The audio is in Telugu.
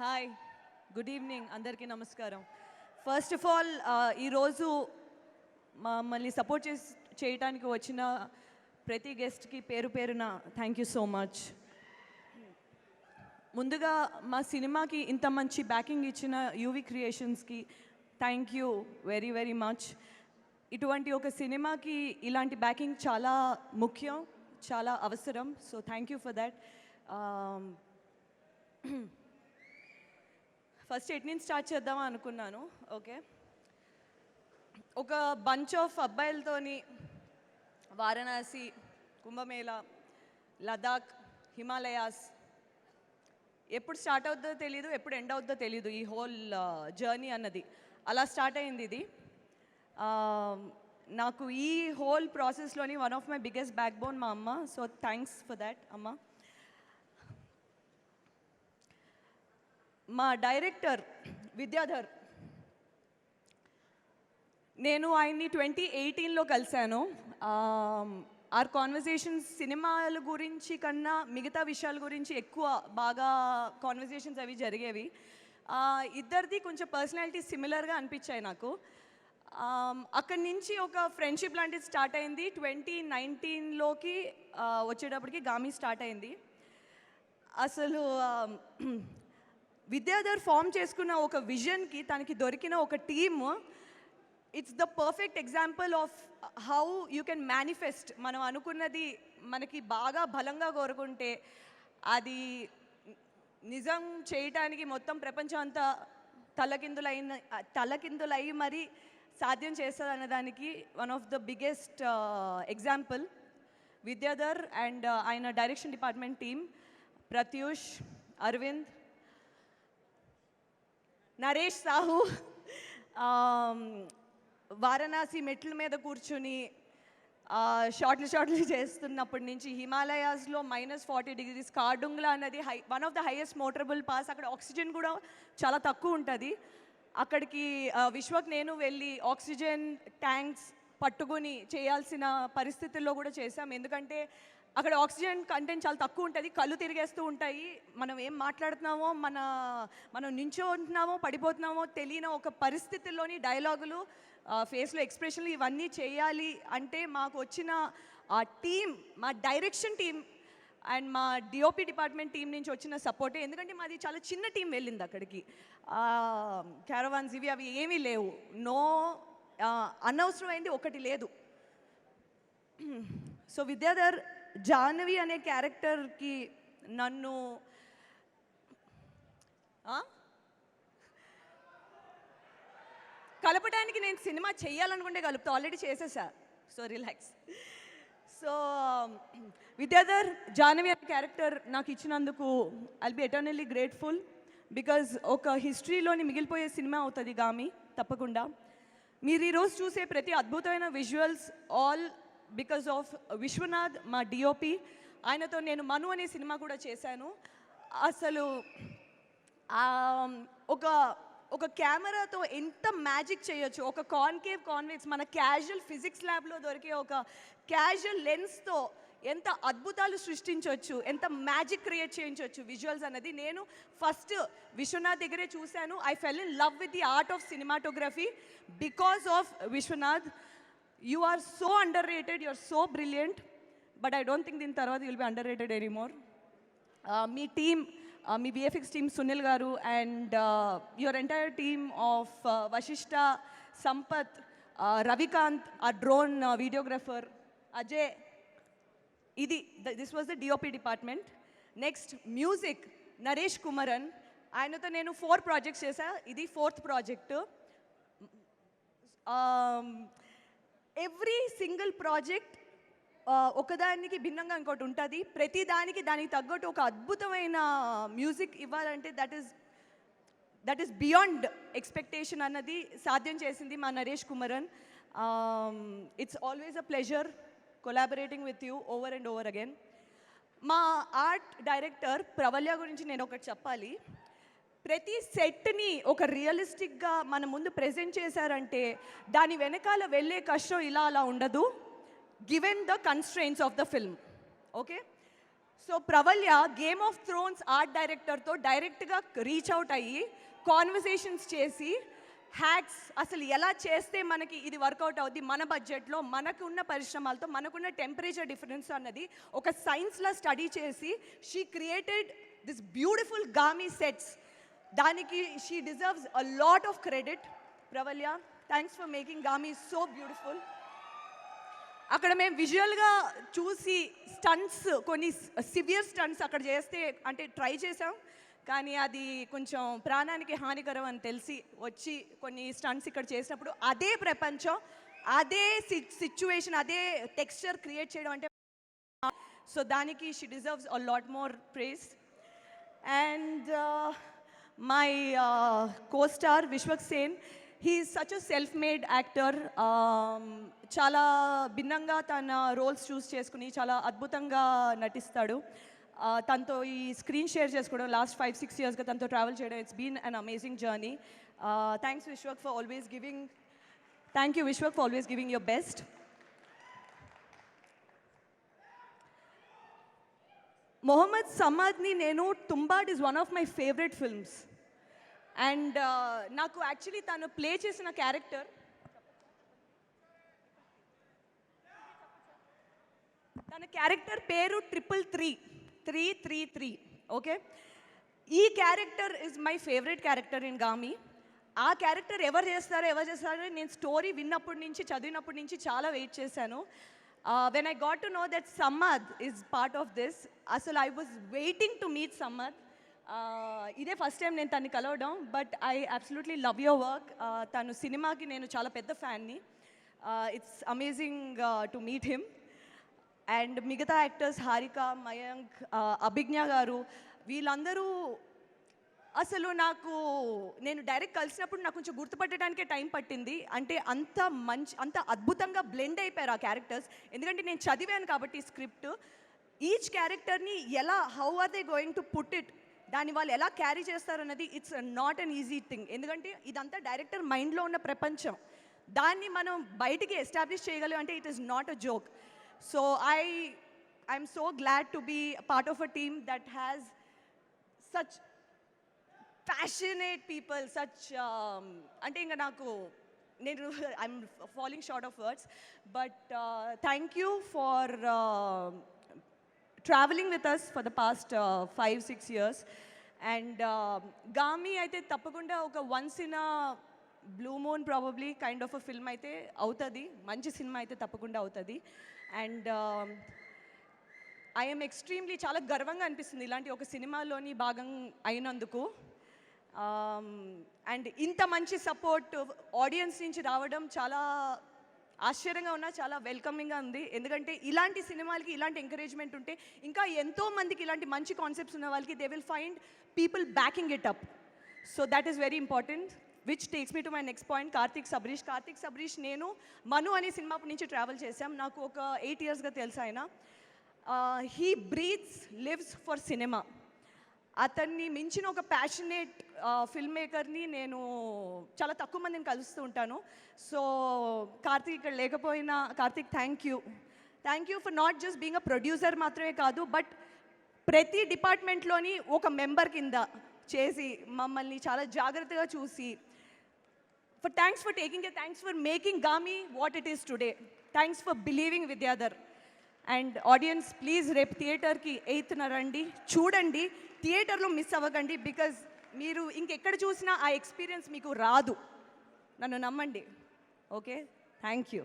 హాయ్ గుడ్ ఈవినింగ్ అందరికీ నమస్కారం. ఫస్ట్ ఆఫ్ ఆల్ ఈరోజు మమ్మల్ని సపోర్ట్ చేసి చేయడానికి వచ్చిన ప్రతి గెస్ట్కి పేరు పేరున థ్యాంక్ యూ సో మచ్ ముందుగా మా సినిమాకి ఇంత మంచి బ్యాకింగ్ ఇచ్చిన UV క్రియేషన్స్కి thank you very very much ఇటువంటి ఒక సినిమాకి ఇలాంటి బ్యాకింగ్ చాలా ముఖ్యం చాలా అవసరం. So thank you for that first at నుంచి స్టార్ట్ చేద్దామా అనుకున్నాను ఓకే ఒక బంచ్ ఆఫ్ అబ్బాయిలతోని వారణాసి కుంభమేళ లదాఖ్ హిమాలయాస్ ఎప్పుడు స్టార్ట్ అవుద్దో తెలియదు ఎప్పుడు ఎండ్ అవుద్దో తెలియదు ఈ హోల్ జర్నీ uh, అన్నది. అలా స్టార్ట్ అయింది ఇది. Um, నాకు ఈ హోల్ ప్రాసెస్లోని one of my biggest backbone మా అమ్మ సో థ్యాంక్స్ ఫర్ దాట్ అమ్మ. మా డైరెక్టర్ విద్యాధర్ నేను ఆయన్ని ట్వంటీ ఎయిటీన్లో కలిశాను. ఆర్ కాన్వర్జేషన్స్ సినిమాల గురించి కన్నా మిగతా విషయాల గురించి ఎక్కువ బాగా కాన్వర్జేషన్స్ అవి జరిగేవి. ఇద్దరిది కొంచెం పర్సనాలిటీ సిమిలర్గా అనిపించాయి నాకు. అక్కడి నుంచి ఒక ఫ్రెండ్షిప్ లాంటిది స్టార్ట్ అయింది. ట్వంటీ నైన్టీన్లోకి వచ్చేటప్పటికి గామి స్టార్ట్ అయింది. అసలు విద్యాధర్ ఫామ్ చేసుకున్న ఒక విజన్కి తనకి దొరికిన ఒక team it's the perfect example of how you can manifest మనం అనుకున్నది మనకి బాగా బలంగా కోరుకుంటే అది నిజం చేయటానికి మొత్తం ప్రపంచం అంతా తలకిందులైన తలకిందులై మరి సాధ్యం చేస్తుంది అనేదానికి one of the biggest example Vidyadhar and uh, ఆయన direction department team Pratyush Aravind Naresh Sahu Varanasi మెట్ల మీద కూర్చుని షార్ట్లు షార్ట్లు చేస్తున్నప్పటి నుంచి హిమాలయాస్లో మైనస్ ఫార్టీ డిగ్రీస్ కార్డుంగ్లా అన్నది high one of the highest motorable pass అక్కడ ఆక్సిజన్ కూడా చాలా తక్కువ ఉంటుంది. అక్కడికి విశ్వక్ నేను వెళ్ళి ఆక్సిజన్ ట్యాంక్స్ పట్టుకొని చేయాల్సిన పరిస్థితుల్లో కూడా చేశాం. ఎందుకంటే అక్కడ ఆక్సిజన్ కంటెంట్ చాలా తక్కువ ఉంటుంది కళ్ళు తిరిగేస్తూ ఉంటాయి. మనం ఏం మాట్లాడుతున్నామో మన మనం నించో ఉంటున్నామో పడిపోతున్నామో తెలియని ఒక పరిస్థితుల్లోని డైలాగులు ఫేస్లో ఎక్స్ప్రెషన్లు ఇవన్నీ చేయాలి అంటే మాకు వచ్చిన ఆ టీం మా డైరెక్షన్ టీం అండ్ మా డిఓపి డిపార్ట్మెంట్ టీం నుంచి వచ్చిన సపోర్టే. ఎందుకంటే మాది చాలా చిన్న టీం వెళ్ళింది అక్కడికి. క్యారవాన్స్ ఇవి అవి ఏమీ లేవు. నో అనవసరమైంది ఒకటి లేదు. సో విద్యాధర్ జాహ్నవి అనే క్యారెక్టర్కి నన్ను కలపడానికి నేను సినిమా చేయాలనుకుంటే కలుపుతా ఆల్రెడీ చేసేసా. So relax. So Vidyadhar Jahnavi అనే క్యారెక్టర్ నాకు ఇచ్చినందుకు I'll be eternally grateful because ఒక హిస్టరీలోని మిగిలిపోయే సినిమా అవుతుంది గామి తప్పకుండా. మీరు ఈరోజు చూసే ప్రతి అద్భుతమైన visuals all because of Vishwanath మా డిఓపి ఆయనతో నేను మను అనే సినిమా కూడా చేశాను. అసలు ఒక ఒక కెమెరాతో ఎంత మ్యాజిక్ చేయొచ్చు? ఒక కాన్కేవ్ కాన్వెక్స్ మన క్యాజువల్ ఫిజిక్స్ ల్యాబ్లో దొరికే ఒక క్యాజువల్ లెన్స్తో ఎంత అద్భుతాలు సృష్టించవచ్చు ఎంత మ్యాజిక్ క్రియేట్ చేయించవచ్చు విజువల్స్ అన్నది నేను ఫస్ట్ విశ్వనాథ్ దగ్గరే చూశాను. I fell in love with the art of cinematography because of Vishwanath. you are so underrated you are so brilliant but I don't think దీని తర్వాత will be underrated anymore me team me VFX team Sunil garu and your entire team of Vashishta Sampath Ravikanth ah drone videographer Ajay ఇది this was the DOP department next music Naresh Kumaran ఆయనతో నేను ఫోర్ ప్రాజెక్ట్స్ చేశా ఇది fourth project Every single project ఒకదానికి భిన్నంగా ఇంకోటి ఉంటుంది. ప్రతి దానికి దానికి తగ్గట్టు ఒక అద్భుతమైన మ్యూజిక్ ఇవ్వాలంటే that is that is beyond expectation అన్నది సాధ్యం చేసింది మా Naresh Kumaran. It's always a pleasure collaborating with you over and over again మా ఆర్ట్ డైరెక్టర్ ప్రవల్య గురించి నేను ఒకటి చెప్పాలి. ప్రతి సెట్ని ఒక రియలిస్టిక్గా మన ముందు ప్రజెంట్ చేశారంటే దాని వెనకాల వెళ్ళే కష్టం ఇలా అలా ఉండదు. Given the constraints of the film okay so Pravalya game of thrones art డైరెక్టర్తో డైరెక్ట్గా రీచ్ అవుట్ అయ్యి కాన్వర్సేషన్స్ చేసి హ్యాక్స్ అసలు ఎలా చేస్తే మనకి ఇది వర్కౌట్ అవుద్ది మన బడ్జెట్లో మనకు ఉన్న పరిశ్రమలతో మనకున్న టెంపరేచర్ డిఫరెన్స్ అన్నది ఒక సైన్స్లో స్టడీ చేసి she created this beautiful Gaami sets దానికి she deserves a lot of credit Pravalya thanks for making Gaami so beautiful అక్కడ మేము విజువల్గా చూసి స్టంట్స్ కొన్ని సివియర్ స్టంట్స్ అక్కడ చేస్తే అంటే ట్రై చేసాం కానీ అది కొంచెం ప్రాణానికి హానికరం అని తెలిసి వచ్చి కొన్ని స్టంట్స్ ఇక్కడ చేసినప్పుడు అదే ప్రపంచం అదే సిచ్యువేషన్ అదే టెక్స్చర్ క్రియేట్ చేయడం అంటే సో దానికి she deserves a lot more praise and my costar Vishwaksen Vishwak he such a self made actor చాలా భిన్నంగా తన రోల్స్ చూస్ చేసుకుని చాలా అద్భుతంగా నటిస్తాడు. తనతో ఈ స్క్రీన్ షేర్ చేసుకోవడం లాస్ట్ ఫైవ్ సిక్స్ ఇయర్స్గా తనతో ట్రావెల్ చేయడం it's been an amazing journey thanks Vishwak for always giving thank you Vishwak for always giving your best Mohammad సమాద్ని నేను Tumbbad is one of my favourite films and నాకు యాక్చువల్లీ తను ప్లే చేసిన క్యారెక్టర్ తన క్యారెక్టర్ పేరు triple three three three three okay ఈ character is my favourite character in Gaami ఆ క్యారెక్టర్ ఎవరు చేస్తారో ఎవరు చేస్తారో నేను స్టోరీ విన్నప్పటి నుంచి చదివినప్పటి నుంచి చాలా వెయిట్ చేశాను. When I got to know that Samad is part of this అసలు I was waiting to meet Samad ఇదే ఫస్ట్ టైం నేను తన్ని కలవడం but I absolutely love your work తను సినిమాకి నేను చాలా పెద్ద ఫ్యాన్ని. It's amazing to meet him and మిగతా యాక్టర్స్ హారిక మయాంక్ ఆ, అభిజ్ఞ గారు వీళ్ళందరూ అసలు నాకు నేను డైరెక్ట్ కలిసినప్పుడు నాకు కొంచెం గుర్తుపట్టడానికే టైం పట్టింది. అంటే అంత మంచి అంత అద్భుతంగా బ్లెండ్ అయిపోయారు ఆ క్యారెక్టర్స్ ఎందుకంటే నేను చదివాను కాబట్టి స్క్రిప్ట్ ఈచ్ క్యారెక్టర్ని ఎలా how are they going to put it దాన్ని వాళ్ళు ఎలా carry చేస్తారన్నది it's not an easy thing ఎందుకంటే ఇదంతా డైరెక్టర్ మైండ్లో ఉన్న ప్రపంచం. దాన్ని మనం బయటికి ఎస్టాబ్లిష్ చేయగలం అంటే it is not a joke so I I'm so glad to be part of a team that has such passionate people such అంటే ఇంకా నాకు నేను I'm following short of words but thank you far traveling with us for the past five six years and Gaami అయితే తప్పకుండా ఒక once in blue moon probably kind of a film అయితే అవుతుంది. మంచి సినిమా అయితే తప్పకుండా అవుతుంది. అండ్ ఐఎమ్ ఎక్స్ట్రీమ్లీ చాలా గర్వంగా అనిపిస్తుంది ఇలాంటి ఒక సినిమాలోని భాగం అయినందుకు. Um, అండ్ ఇంత మంచి సపోర్ట్ ఆడియన్స్ నుంచి రావడం చాలా ఆశ్చర్యంగా ఉన్నా చాలా వెల్కమింగ్గా ఉంది. ఎందుకంటే ఇలాంటి సినిమాలకి ఇలాంటి ఎంకరేజ్మెంట్ ఉంటే ఇంకా ఎంతో మందికి ఇలాంటి మంచి కాన్సెప్ట్స్ ఉన్న వాళ్ళకి they will find people backing it up so that is very important which takes me to my next point Karthik Sabarish Karthik Sabarish నేను మను అనే సినిమా నుంచి ట్రావెల్ చేశాం. నాకు ఒక ఎయిట్ ఇయర్స్గా తెలుసు ఆయన. He breathes lives for cinema అతన్ని మించిన ఒక ప్యాషనేట్ ఫిల్మ్ మేకర్ని నేను చాలా తక్కువ మందిని కలుస్తూ ఉంటాను. సో కార్తీక్ ఇక్కడ లేకపోయినా Karthik thank you thank you for not just being a producer మాత్రమే కాదు బట్ ప్రతి డిపార్ట్మెంట్లోని ఒక మెంబర్ కింద చేసి మమ్మల్ని చాలా జాగ్రత్తగా చూసి for thanks for taking a thanks for making Gaami what it is today thanks for believing Vidyadhar and audience please రేపు థియేటర్కి ఎయిత్న రండి. చూడండి థియేటర్లో మిస్ అవ్వకండి బికాజ్ మీరు ఇంకెక్కడ చూసినా ఆ ఎక్స్పీరియన్స్ మీకు రాదు. నన్ను నమ్మండి. ఓకే? Thank you